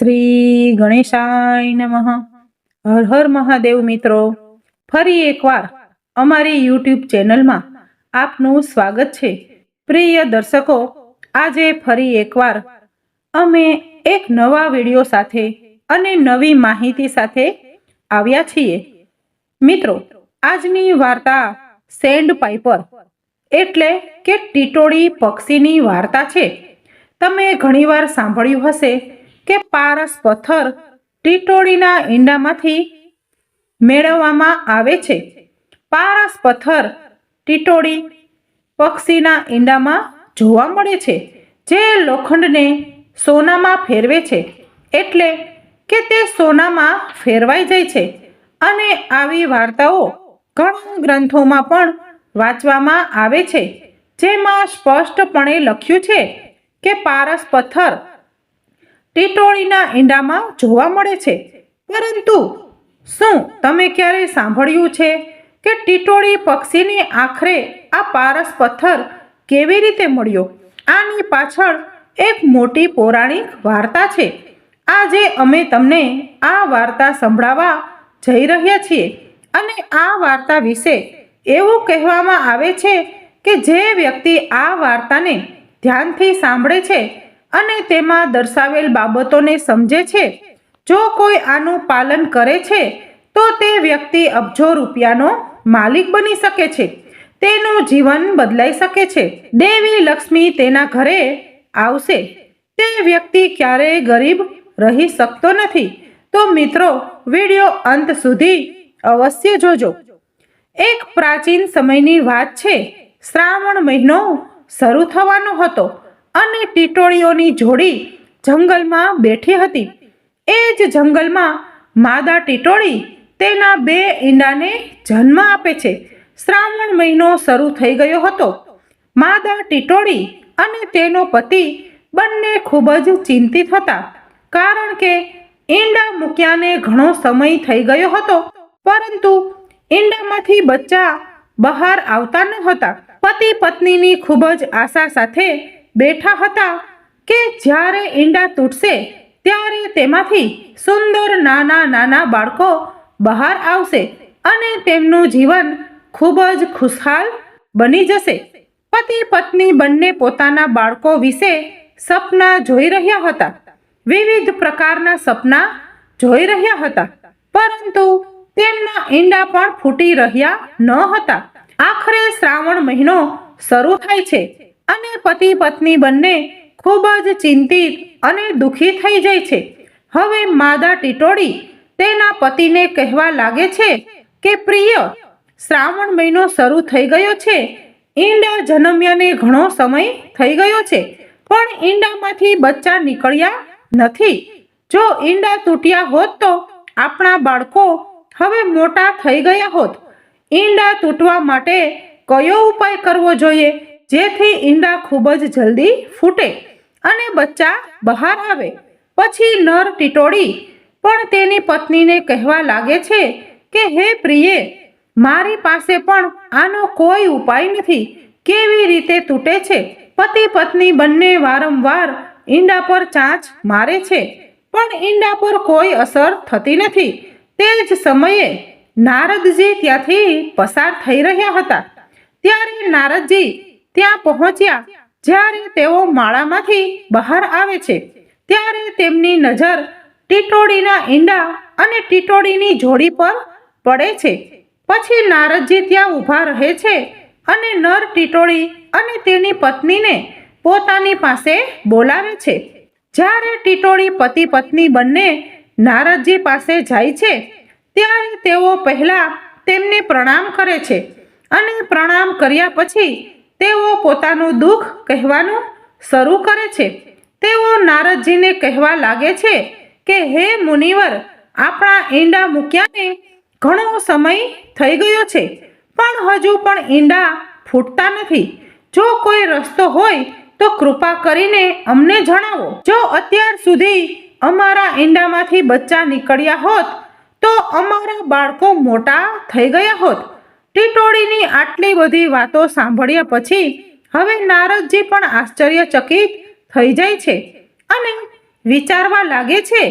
શ્રી ગણેશાય નમઃ. હર હર મહાદેવ મિત્રો, ફરી એકવાર અમારી યુટ્યુબ ચેનલમાં આપનું સ્વાગત છે. પ્રિય દર્શકો, આજે ફરી એકવાર અમે એક નવા વીડિયો સાથે અને નવી માહિતી સાથે આવ્યા છીએ. મિત્રો, આજની વાર્તા સેન્ડ પાઇપર એટલે કે ટીટોળી પક્ષીની વાર્તા છે. તમે ઘણીવાર સાંભળ્યું હશે કે પારસ પથ્થર ટીટોળીના ઈંડામાંથી મેળવવામાં આવે છે. પારસ પથ્થર ટીટોળી પક્ષીના ઈંડામાં જોવા મળે છે, જે લોખંડને સોનામાં ફેરવે છે, એટલે કે તે સોનામાં ફેરવાઈ જાય છે. અને આવી વાર્તાઓ ઘણા ગ્રંથોમાં પણ વાંચવામાં આવે છે, જેમાં સ્પષ્ટપણે લખ્યું છે કે પારસ પથ્થર ટીટોળીના ઈંડામાં જોવા મળે છે. પરંતુ શું તમે ક્યારે સાંભળ્યું છે કે ટીટોળી પક્ષીને આખરે આ પારસ પથ્થર કેવી રીતે મળ્યો? આની પાછળ એક મોટી પૌરાણિક વાર્તા છે. આજે અમે તમને આ વાર્તા સંભળાવવા જઈ રહ્યા છીએ અને આ વાર્તા વિશે એવું કહેવામાં આવે છે કે જે વ્યક્તિ આ વાર્તાને ધ્યાનથી સાંભળે છે અને તેમાં દર્શાવેલ બાબતોને સમજે છે. જો કોઈ આનું પાલન કરે છે, તો તે વ્યક્તિ અબજો રૂપિયાનો માલિક બની શકે છે. તેનું જીવન બદલાઈ શકે છે. દેવી લક્ષ્મી તેના ઘરે આવશે. તે વ્યક્તિ ક્યારેય ગરીબ રહી શકતો નથી. તો મિત્રો, વિડિયો અંત સુધી અવશ્ય જોજો. એક પ્રાચીન સમયની વાત છે. શ્રાવણ મહિનો શરૂ થવાનો હતો. અને ટીટોળીઓની જોડી જંગલમાં બેઠી હતી. એ જ જંગલમાં માદા ટીટોળી તેના બે ઈંડાને જન્મ આપે છે. શ્રાવણ મહિનો શરૂ થઈ ગયો હતો. માદા ટીટોળી અને તેનો પતિ બંને ખૂબ જ ચિંતિત હતા. કારણ કે ઈંડા મૂક્યાને ઘણો સમય થઈ ગયો હતો. પરંતુ ઈંડામાંથી બચ્ચા બહાર આવતા ન હતા. પતિ પત્નીની ખૂબ જ આશા સાથે બેઠા હતા કે જ્યારે ઈંડા તૂટશે ત્યારે તેમાંથી સુંદર નાના નાના બાળકો બહાર આવશે અને તેમનું જીવન ખૂબ જ ખુશહાલ બની જશે. પતિ પત્ની બંને પોતાના બાળકો વિશે સપના જોઈ રહ્યા હતા. વિવિધ પ્રકારના સપના જોઈ રહ્યા હતા. પરંતુ તેમના ઈંડા પણ ફૂટી રહ્યા ન હતા. આખરે શ્રાવણ મહિનો શરૂ થાય છે. અને પતિ પત્ની બંને ખૂબ જ ચિંતિત અને દુઃખી થઈ જાય છે. હવે માદા ટીટોળી તેના પતિને કહેવા લાગે છે કે, પ્રિય, શ્રાવણ મહિનો શરૂ થઈ ગયો છે. ઈંડા જન્મ્યાને ઘણો સમય થઈ ગયો છે, પણ ઈંડામાંથી બચ્ચા નીકળ્યા નથી. જો ઈંડા તૂટ્યા હોત તો આપણા બાળકો હવે મોટા થઈ ગયા હોત. ઈંડા તૂટવા માટે કયો ઉપાય કરવો જોઈએ? જેથી ઈંડા ખૂબ જ જલ્દી ફૂટે અને બચ્ચા બહાર આવે. પછી નર ટીટોળી, પણ તેની પત્નીને કહેવા લાગે છે કે, હે પ્રિયે, મારી પાસે પણ આનો કોઈ ઉપાય નથી. કેવી રીતે તૂટે છે પતિ પત્ની બંને વારંવાર ઈંડા પર ચાંચ મારે છે, પણ ઈંડા પર કોઈ અસર થતી નથી. તે જ સમયે નારદજી ત્યાંથી પસાર થઈ રહ્યા હતા. ત્યારે નારદજી ત્યાં પહોંચ્યા જ્યારે તેઓ માળામાંથી બહાર આવે છે. ત્યારે તેમની નજર ટીટોડીના ઈંડા અને ટીટોડીની જોડી પર પડે છે. પછી નારદજી ત્યાં ઊભા રહે છે અને નર ટીટોળી અને તેની પત્નીને પોતાની પાસે બોલાવે છે. જ્યારે ટીટોળી પતિ પત્ની બંને નારદજી પાસે જાય છે, ત્યારે તેઓ પહેલાં તેમને પ્રણામ કરે છે અને પ્રણામ કર્યા પછી તેઓ પોતાનું દુઃખ કહેવાનું શરૂ કરે છે. તેઓ નારદજીને કહેવા લાગે છે કે, હે મુનિવર, આપણા ઈંડા મૂક્યાને ઘણો સમય થઈ ગયો છે, પણ હજુ પણ ઈંડા ફૂટતા નથી. જો કોઈ રસ્તો હોય તો કૃપા કરીને અમને જણાવો. જો અત્યાર સુધી અમારા ઈંડામાંથી બચ્ચા નીકળ્યા હોત, તો અમારા બાળકો મોટા થઈ ગયા હોત. ટીટોળીની આટલી બધી વાતો સાંભળ્યા પછી હવે નારદજી પણ આશ્ચર્યચકિત થઈ જાય છે અને વિચારવા લાગે છે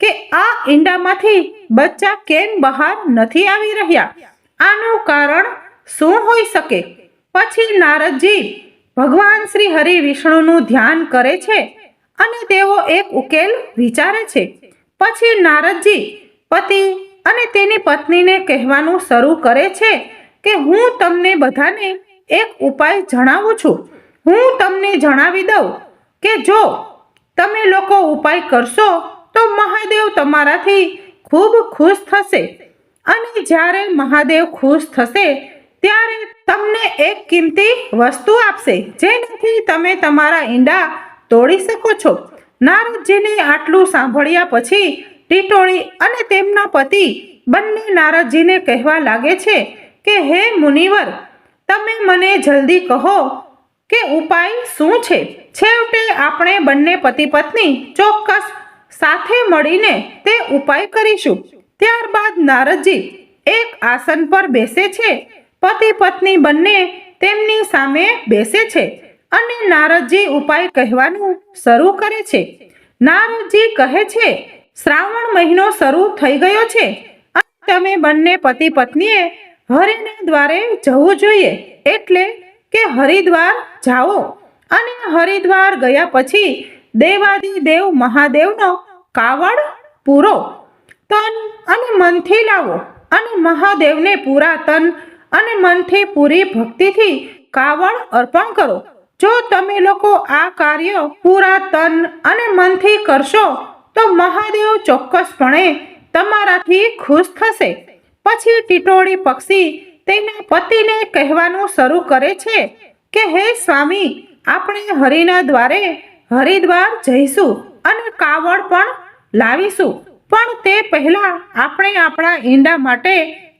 કે આ ઈંડામાંથી બચ્ચા કેમ બહાર નથી આવી રહ્યા? આનું કારણ શું હોઈ શકે? પછી નારદજી ભગવાન શ્રી હરિ વિષ્ણુનું ધ્યાન કરે છે અને તેઓ એક ઉકેલ વિચારે છે. પછી નારદજી પતિ અને તેની પત્નીને કહેવાનું શરૂ કરે છે કે હું તમને બધાને એક ઉપાય જણાવું છું. હું તમને જણાવી દઉં કે જો તમે લોકો ઉપાય કરશો તો મહાદેવ તમારાથી ખૂબ ખુશ થશે. અને જ્યારે મહાદેવ ખુશ થશે, ત્યારે તમને એક કિંમતી વસ્તુ આપશે, જેનાથી તમે તમારા ઈંડા તોડી શકો છો. નારદજીને આટલું સાંભળ્યા પછી ટીટોળી અને તેમના પતિ બંને નારદજીને કહેવા લાગે છે કે હે મુનિવર, તમે મને જલ્દી કહો કે ઉપાય શું છે? છેવટે આપણે બંને પતિ પત્ની ચોક્કસ સાથે મળીને તે ઉપાય કરીશું. ત્યારબાદ નારદજી એક આસન પર બેસે છે. પતિ પત્ની બંને તેમની સામે બેસે છે અને નારદજી ઉપાય કહેવાનું શરૂ કરે છે. નારદજી કહે છે, શ્રાવણ મહિનો શરૂ થઈ ગયો છે અને તમે બંને પતિ પત્નીએ હરિના દ્વારે જવું જોઈએ એટલે કે હરિદ્વાર જાઓ. અને હરિદ્વાર ગયા પછી દેવાદિદેવ મહાદેવનો કાવડ પૂરો. તન અને મનથી લાવો અને મહાદેવને પૂરા તન અને મનથી પૂરી ભક્તિથી કાવડ અર્પણ કરો. જો તમે લોકો આ કાર્ય પૂરા તન અને મનથી કરશો તો મહાદેવ ચોક્કસપણે તમારાથી ખુશ થશે. પછી ટીટોળી પક્ષી તેના પતિને કહેવાનું શરૂ કરે છે કે, હે સ્વામી, આપણે હરિના દ્વારે હરિદ્વાર જઈશું અને કાવડ પણ લાવીશું. પણ તે પહેલા આપણે આપણા ઈંડા માટે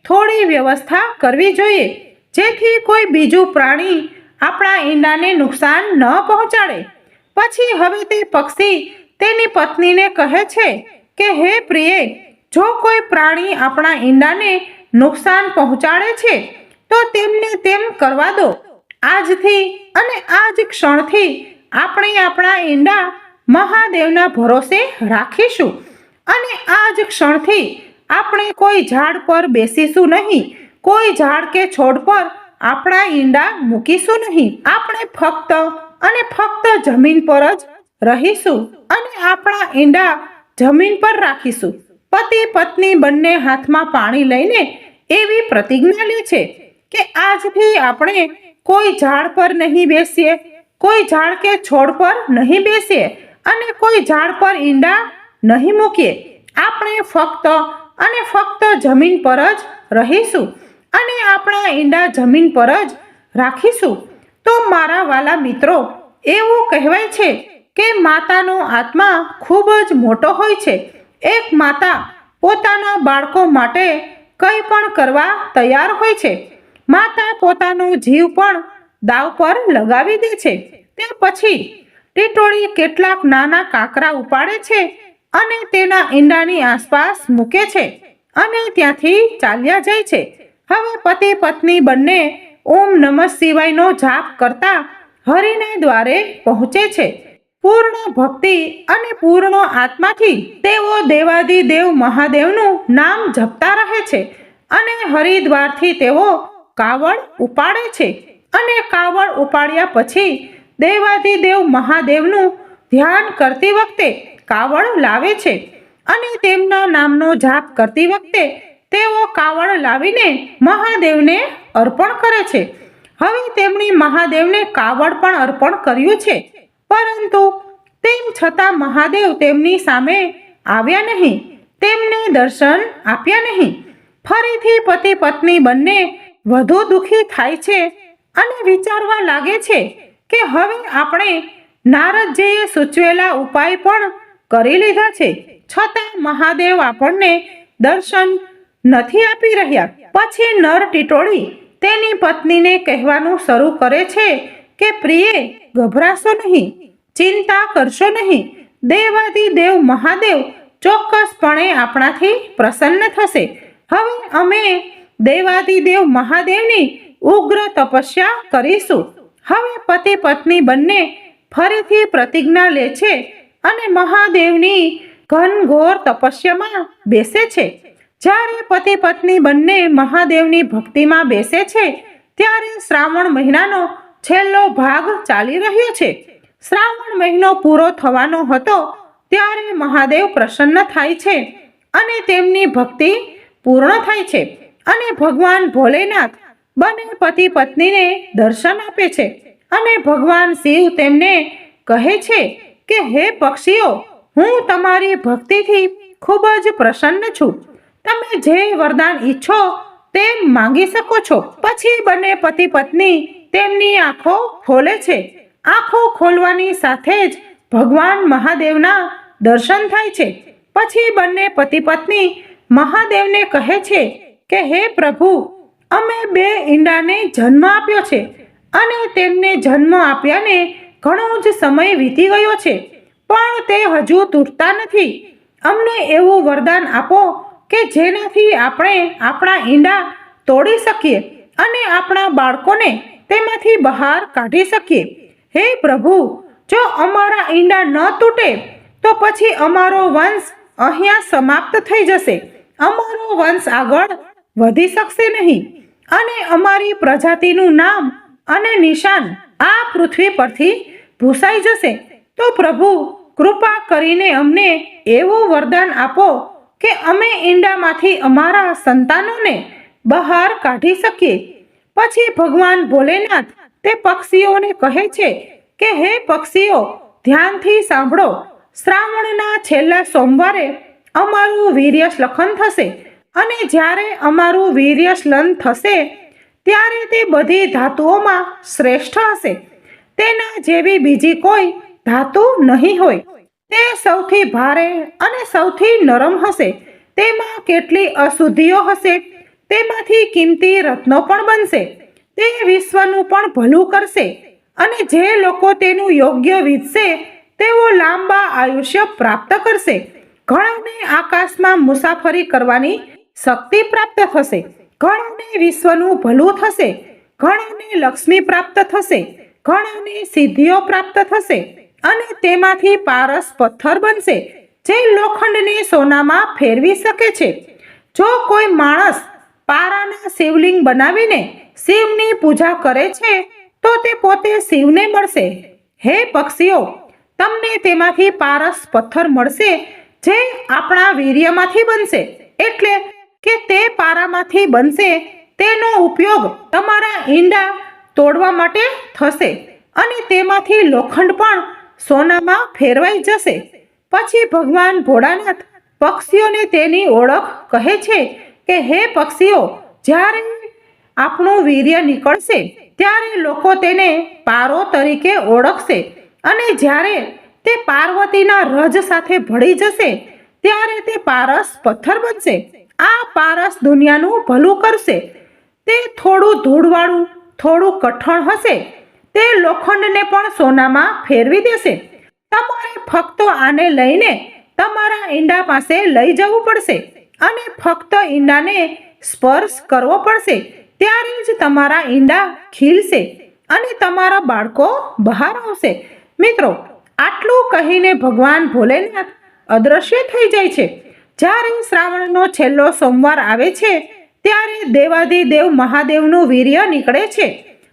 થોડી વ્યવસ્થા કરવી જોઈએ, જેથી કોઈ બીજું પ્રાણી આપણા ઈંડાને નુકસાન ન પહોંચાડે. પછી હવે તે પક્ષી તેની પત્નીને કહે છે કે, હે પ્રિય જો કોઈ પ્રાણી આપણા ઈંડાને નુકસાન પહોંચાડે છે, તો તેમને તેમ કરવા દો. આજથી અને આ જ ક્ષણથી આપણે આપણા ઈંડા મહાદેવના ભરોસે રાખીશું. અને આ જ ક્ષણથી આપણે કોઈ ઝાડ પર બેસીશું નહીં. કોઈ ઝાડ કે છોડ પર આપણા ઈંડા મૂકીશું નહીં. આપણે ફક્ત અને ફક્ત જમીન પર જ રહીશું અને આપણા ઈંડા જમીન પર રાખીશું. પતિ પત્ની બંને હાથમાં પાણી લઈને એવી પ્રતિજ્ઞા લે છે કે આજથી આપણે કોઈ ઝાડ પર નહીં બેસીએ, કોઈ ઝાડ કે છોડ પર નહીં બેસીએ અને કોઈ ઝાડ પર ઈંડા નહીં મૂકીએ. આપણે ફક્ત અને ફક્ત જમીન પર જ રહીશું અને આપણા ઈંડા જમીન પર જ રાખીશું. તો મારા વાલા મિત્રો, એવું કહેવાય છે કે માતાનો આત્મા ખૂબ જ મોટો હોય છે. એક માતા પોતાના બાળકો માટે કંઈ પણ કરવા તૈયાર હોય છે. માતા પોતાનો જીવ પણ દાવ પર લગાવી દે છે. તે પછી ટીટોળી કેટલાક નાના કાંકરા ઉપાડે છે અને તેના ઈંડાની આસપાસ મૂકે છે અને ત્યાંથી ચાલ્યા જાય છે. હવે પતિ પત્ની બંને ઓમ નમઃ શિવાયનો જાપ કરતા હરિને દ્વારે પહોંચે છે. પૂર્ણ ભક્તિ અને પૂર્ણ આત્માથી તેઓ દેવાદિદેવ મહાદેવનું નામ જપતા રહે છે અને હરિદ્વારથી તેઓ કાવડ ઉપાડે છે. અને કાવડ ઉપાડ્યા પછી દેવાદિદેવ મહાદેવનું ધ્યાન કરતી વખતે કાવડ લાવે છે અને તેમના નામનો જાપ કરતી વખતે તેઓ કાવડ લાવીને મહાદેવને અર્પણ કરે છે. હવે તેમણે મહાદેવને કાવડ પણ અર્પણ કર્યું છે. પરંતુ તેમ છતાં મહાદેવ તેમની સામે આવ્યા નહીં, તેમને દર્શન આપ્યા નહીં. ફરીથી પતિ પત્ની બંને વધુ દુઃખી થાય છે અને વિચારવા લાગે છે કે હવે આપણે નારદજીએ સૂચવેલા ઉપાય પણ કરી લીધા છે. છતાં મહાદેવ આપણને દર્શન નથી આપી રહ્યા. પછી નર ટીટોળી તેની પત્નીને કહેવાનું શરૂ કરે છે કે, પ્રિય, ગભરાશો નહીં. ચિંતા કરશો નહીં. દેવાદિદેવ મહાદેવ ચોક્કસપણે આપણાથી પ્રસન્ન થશે. હવે અમે દેવાદિદેવ મહાદેવની ઉગ્ર તપસ્યા કરીશું. હવે પતિ પત્ની બંને ફરીથી પ્રતિજ્ઞા લે છે અને મહાદેવની ઘનઘોર તપસ્યામાં બેસે છે. જ્યારે પતિ પત્ની બંને મહાદેવની ભક્તિમાં બેસે છે, ત્યારે શ્રાવણ મહિનાનો છેલ્લો ભાગ ચાલી રહ્યો છે. શ્રાવણ મહિનો પૂરો થવાનો હતો ત્યારે મહાદેવ પ્રસન્ન થાય છે અને તેમની ભક્તિ પૂર્ણ થાય છે અને ભગવાન ભોલેનાથ બંને પતિ પત્નીને દર્શન આપે છે અને ભગવાન શિવ તેમને કહે છે કે, હે પક્ષીઓ, હું તમારી ભક્તિથી ખૂબ જ પ્રસન્ન છું. તમે જે વરદાન ઈચ્છો તે માંગી શકો છો. પછી બંને પતિ પત્ની તેમની આંખો ખોલે છે આંખો ખોલવાની સાથે જ ભગવાન મહાદેવના દર્શન થાય છે. પછી બંને પતિ પત્ની મહાદેવને કહે છે કે, હે પ્રભુ, અમે બે ઈંડાને જન્મ આપ્યો છે અને તેમને જન્મ આપ્યાને ઘણો જ સમય વીતી ગયો છે. પણ તે હજુ તૂટતા નથી. અમને એવું વરદાન આપો કે જેનાથી આપણે આપણા ઈંડા તોડી શકીએ અને આપણા બાળકોને તેમાંથી બહાર કાઢી શકીએ. હે પ્રભુ, જો અમારા ઈંડા ન તૂટે, તો પછી અમારો વંશ અહીંયા સમાપ્ત થઈ જશે. અમારો વંશ આગળ વધી શકશે નહીં. અને અમારી પ્રજાતિનું નામ અને નિશાન આ પૃથ્વી પરથી ભૂસાઈ જશે. તો પ્રભુ, કૃપા કરીને અમને એવું વરદાન આપો કે અમે ઈંડામાંથી અમારા સંતાનોને બહાર કાઢી શકીએ. પછી ભગવાન ભોલેનાથ તે પક્ષીઓને કહે છે કે, હે પક્ષીઓ, ધ્યાનથી સાંભળો. શ્રાવણના છેલ્લા સોમવારે અમારું વીર્ય સ્લખન થશે અને જ્યારે અમારું વીર્ય સ્લન થશે, ત્યારે તે બધી ધાતુઓમાં શ્રેષ્ઠ હશે. તેના જેવી બીજી કોઈ ધાતુ નહીં હોય. તે સૌથી ભારે અને સૌથી નરમ હશે. તેમાં કેટલી અશુદ્ધિઓ હશે, તેમાંથી કિંમતી રત્નો પણ બનશે. તે વિશ્વનું પણ ભલું કરશે અને જે લોકો તેનું યોગ્ય વિધશે, તેઓ લાંબા આયુષ્ય પ્રાપ્ત કરશે. ઘણાને આકાશમાં મુસાફરી કરવાની શક્તિ પ્રાપ્ત થશે. ઘણાને વિશ્વનું ભલું થશે. ઘણાને લક્ષ્મી પ્રાપ્ત થશે. ઘણાને સિદ્ધિઓ પ્રાપ્ત થશે અને તેમાંથી પારસ પથ્થર બનશે. જે લોખંડને સોનામાં ફેરવી શકે છે. જો કોઈ માણસ પારાના શિવલિંગ બનાવીને શિવની પૂજા કરે છે, તો તે પોતે શિવને મળશે. હે પક્ષીઓ, તમને તેમાંથી પારસ પથ્થર મળશે, જે આપણા વીર્યમાંથી બનશે. એટલે કે તે પારામાંથી બનશે, તેનો ઉપયોગ તમારા ઈંડા તોડવા માટે થશે અને તેમાંથી લોખંડ પણ સોનામાં ફેરવાઈ જશે. પછી ભગવાન ભોળાનાથ પક્ષીઓને તેની ઓળખ કહે છે કે હે પક્ષીઓ, જ્યારે આપણું વીર્ય નીકળશે, ત્યારે લોકો તેને પારો તરીકે ઓળખશે અને જ્યારે તે પાર્વતીના રજ સાથે ભળી જશે, ત્યારે તે પારસ પથ્થર બનશે. આ પારસ દુનિયાનું ભલું કરશે. તે થોડું ધૂળવાળું, થોડું કઠણ હશે. તે લોખંડને પણ સોનામાં ફેરવી દેશે. તમારે ફક્ત આને લઈને તમારા ઈંડા પાસે લઈ જવું પડશે. અને ફક્ત ઈંડાને સ્પર્શ કરવો પડશે, ત્યારે જ તમારા ઈંડા ખીલશે અને તમારા બાળકો બહાર આવશે. મિત્રો, આટલું કહીને ભગવાન ભોલેનાથ અદ્રશ્ય થઈ જાય છે. જ્યારે શ્રાવણનો છેલ્લો સોમવાર આવે છે, ત્યારે દેવાદિદેવ મહાદેવનું વીર્ય નીકળે છે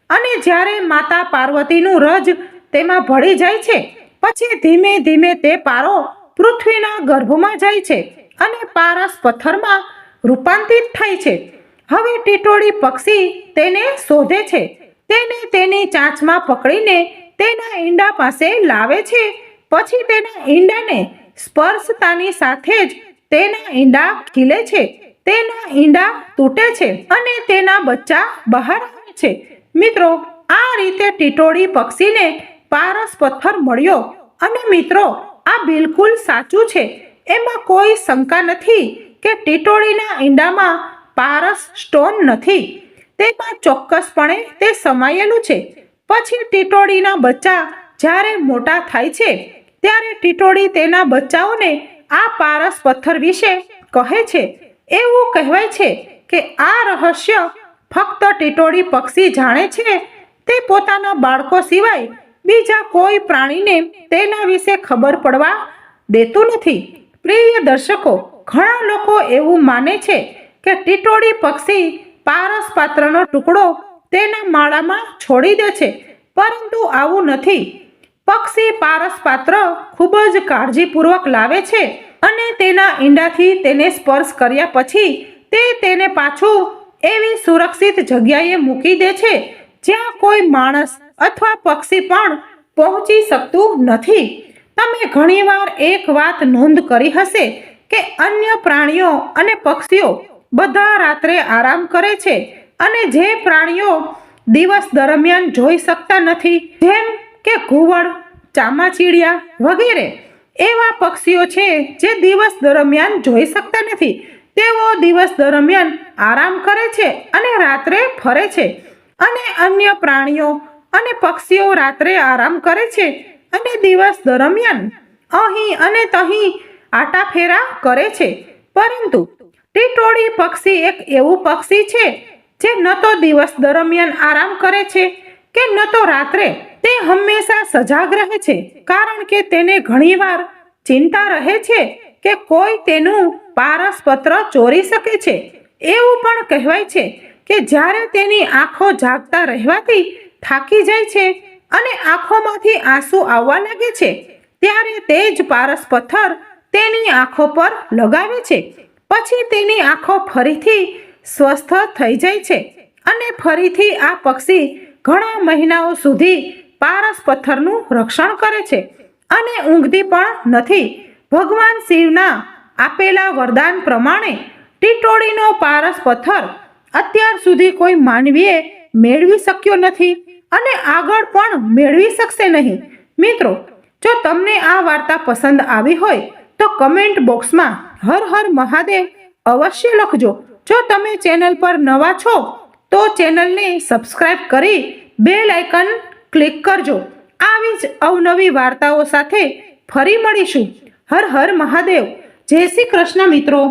અને જ્યારે માતા પાર્વતીનું રજ તેમાં ભળી જાય છે, પછી ધીમે ધીમે તે પારો પૃથ્વીના ગર્ભમાં જાય છે. અને પારસ પથ્થરમાં રૂપાંતરિત થાય છે. હવે ટીટોળી પક્ષી તેને શોધે છે. તેને તેની ચાંચમાં પકડીને તેના ઈંડા પાસે લાવે છે. પછી તેના ઈંડાને સ્પર્શતાની સાથે જ તેના ઈંડા ખીલે છે. તેના ઈંડા તૂટે છે અને તેના બચ્ચા બહાર આવે છે. મિત્રો, આ રીતે ટીટોળી પક્ષીને પારસ પથ્થર મળ્યો. અને મિત્રો, આ બિલકુલ સાચું છે. એમાં કોઈ શંકા નથી કે ટીટોળીના ઈંડામાં પારસ સ્ટોન નથી. તેમાં ચોક્કસપણે તે સમાયેલું છે. પછી ટીટોળીના બચ્ચા જ્યારે મોટા થાય છે, ત્યારે ટીટોળી તેના બચ્ચાઓને આ પારસ પથ્થર વિશે કહે છે. એવું કહેવાય છે કે આ રહસ્ય ફક્ત ટીટોળી પક્ષી જાણે છે, તે પોતાના બાળકો સિવાય બીજા કોઈ પ્રાણીને તેના વિશે ખબર પડવા દેતું નથી. પ્રિય દર્શકો, ઘણા લોકો એવું માને છે કે ટીટોડી પક્ષી પારસ પાત્રનો ટુકડો તેના માળામાં છોડી દે છે, પરંતુ આવું નથી. પક્ષી પારસ પાત્ર ખૂબ જ કાળજીપૂર્વક લાવે છે અને તેના ઈંડાથી તેને સ્પર્શ કર્યા પછી તે તેને પાછું એવી સુરક્ષિત જગ્યાએ મૂકી દે છે જ્યાં કોઈ માણસ અથવા પક્ષી પણ પહોંચી શકતું નથી. તમે ઘણીવાર એક વાત નોંધ કરી હશે કે અન્ય પ્રાણીઓ અને પક્ષીઓ બધા રાત્રે આરામ કરે છે અને જે પ્રાણીઓ દિવસ દરમિયાન જોઈ શકતા નથી, જેમ કે ઘુવડ, ચામાચીડિયા વગેરે, એવા પક્ષીઓ છે જે દિવસ દરમિયાન જોઈ શકતા નથી. તેઓ દિવસ દરમિયાન આરામ કરે છે અને રાત્રે ફરે છે. અને અન્ય પ્રાણીઓ અને પક્ષીઓ રાત્રે આરામ કરે છે. અને દિવસ દરમિયાન અહીં અને તહીં આટાફેરા કરે છે. પરંતુ ટીટોળી પક્ષી એક એવું પક્ષી છે જે ન તો દિવસ દરમિયાન આરામ કરે છે કે ન તો રાત્રે તે હંમેશા સજાગ રહે છે. કારણ કે તેને ઘણીવાર ચિંતા રહે છે કે કોઈ તેનું પારસપત્ર ચોરી શકે છે. એવું પણ કહેવાય છે કે જ્યારે તેની આંખો જાગતા રહેવાથી થાકી જાય છે અને આંખોમાંથી આંસુ આવવા લાગે છે, ત્યારે તે જ પારસ પથ્થર તેની આંખો પર લગાવે છે. પછી તેની આંખો ફરીથી સ્વસ્થ થઈ જાય છે અને ફરીથી આ પક્ષી ઘણા મહિનાઓ સુધી પારસ પથ્થરનું રક્ષણ કરે છે અને ઊંઘતી પણ નથી. ભગવાન શિવના આપેલા વરદાન પ્રમાણે ટીટોળીનો પારસ પથ્થર અત્યાર સુધી કોઈ માનવીએ મેળવી શક્યો નથી. અને આગળ પણ મેળવી શકશે નહીં. મિત્રો, જો તમને આ વાર્તા પસંદ આવી હોય, તો કમેન્ટ બોક્સમાં હર હર મહાદેવ અવશ્ય લખજો. જો તમે ચેનલ પર નવા છો, તો ચેનલને સબસ્ક્રાઈબ કરી બેલ આઇકન ક્લિક કરજો. આવી જ અવનવી વાર્તાઓ સાથે ફરી મળીશું. હર હર મહાદેવ. જય શ્રી કૃષ્ણ મિત્રો.